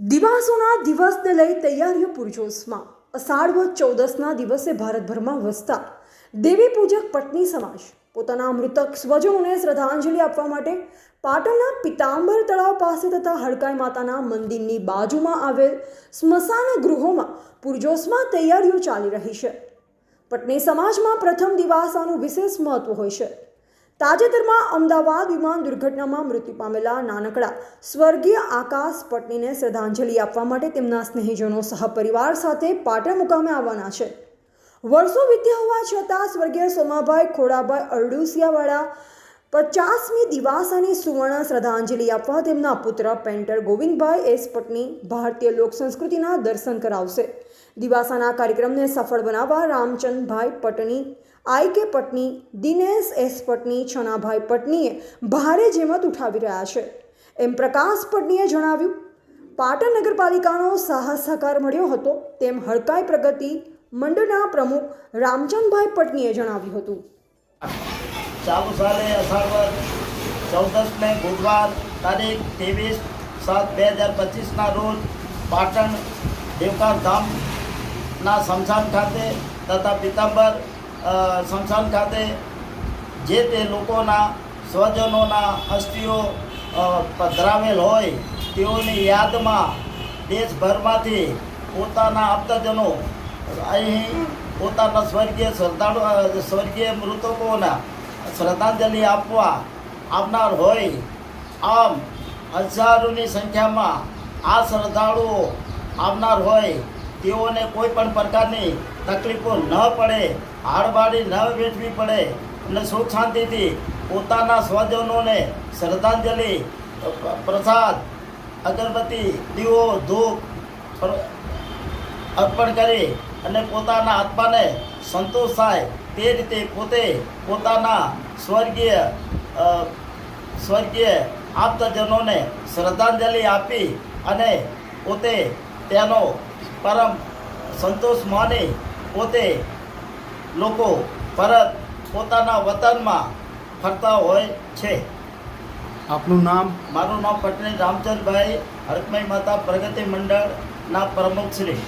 દિવાસોના દિવસને લઈ તૈયારીઓ પૂરજોશમાં અષાઢ ચૌદસના દિવસે ભારતભરમાં વસતા દેવી પૂજક પટની સમાજ પોતાના મૃતક સ્વજનોને શ્રદ્ધાંજલિ આપવા માટે પાટણના પિતાંબર તળાવ પાસે તથા હડકાઈ માતાના મંદિરની બાજુમાં આવેલ સ્મશાન ગૃહોમાં પૂરજોશમાં તૈયારીઓ ચાલી રહી છે. પટની સમાજમાં પ્રથમ દિવાસાનું વિશેષ મહત્વ હોય છે. તાજેતરમાં અમદાવાદ વિમાન દુર્ઘટનામાં મૃત્યુ પામેલા નાનકડા સ્વર્ગીય આકાશ પટનીને શ્રદ્ધાંજલિ આપવા માટે તેમના સ્નેહીજનો સહપરિવાર સાથે પાટણ મુકામે આવવાના છે. વર્ષો વીત્યા હોવા છતાં સ્વર્ગીય સોમાભાઈ ખોડાભાઈ અરડુસિયાવાળા પચાસમી દિવાસાની સુવર્ણ શ્રદ્ધાંજલિ આપવા તેમના પુત્ર પેન્ટર ગોવિંદભાઈ એસ પટની ભારતીય લોક સંસ્કૃતિના દર્શન કરાવશે. દિવાસાના કાર્યક્રમને સફળ બનાવવા રામચંદભાઈ પટની, આઈ કે પટની, દિનેશ એસ પટની છનાભાઈ પટનીએ ભારે જેમત ઉઠાવી રહ્યા છે. એમ પ્રકાશ પટનીએ જણાવ્યું, પાટણ નગરપાલિકાનો સાહસ સહકાર મળ્યો હતો તેમ હડકાઈ પ્રગતિ મંડળના પ્રમુખ રામચંદભાઈ પટનીએ જણાવ્યું હતું. ચાલુ સાલે અષાઢ ચૌદસને બુધવાર તારીખ ત્રેવીસ સાત બે હજાર પચીસના રોજ પાટણ દેવકાર ધામના સ્મશાન ખાતે તથા પિતાંબર સ્મશાન ખાતે જે તે લોકોના, સ્વજનોના અસ્થિઓ ધરાવેલ હોય, તેઓની યાદમાં દેશભરમાંથી પોતાના આપ્તજનો, અહીં પોતાના સ્વર્ગીય શ્રદ્ધાળુ સ્વર્ગીય મૃતકોના શ્રદ્ધાંજલિ આપવા આવનાર હોય, આમ હજારોની સંખ્યામાં આ શ્રદ્ધાળુઓ આવનાર હોય તેઓને કોઈ પણ પ્રકારની તકલીફો ન પડે, હાડબાડી ન વેઠવી પડે અને સુખ શાંતિથી પોતાના સ્વજનોને શ્રદ્ધાંજલિ પ્રસાદ અગરબત્તી, દીવો, ધૂપ અર્પણ કરી અને પોતાના આત્માને સંતોષ થાય તે રીતે પોતે પોતાના સ્વર્ગીય સ્વર્ગીય આપ્તજનોને શ્રદ્ધાંજલિ આપી અને પોતે તેનો પરમ સંતોષ માની પોતે લોકો પરત પોતાના વતનમાં ફરતા હોય છે. આપનું નામ? મારું નામ પટણી રામચંદભાઈ હરકમય માતા પ્રગતિ મંડળના પ્રમુખ શ્રી.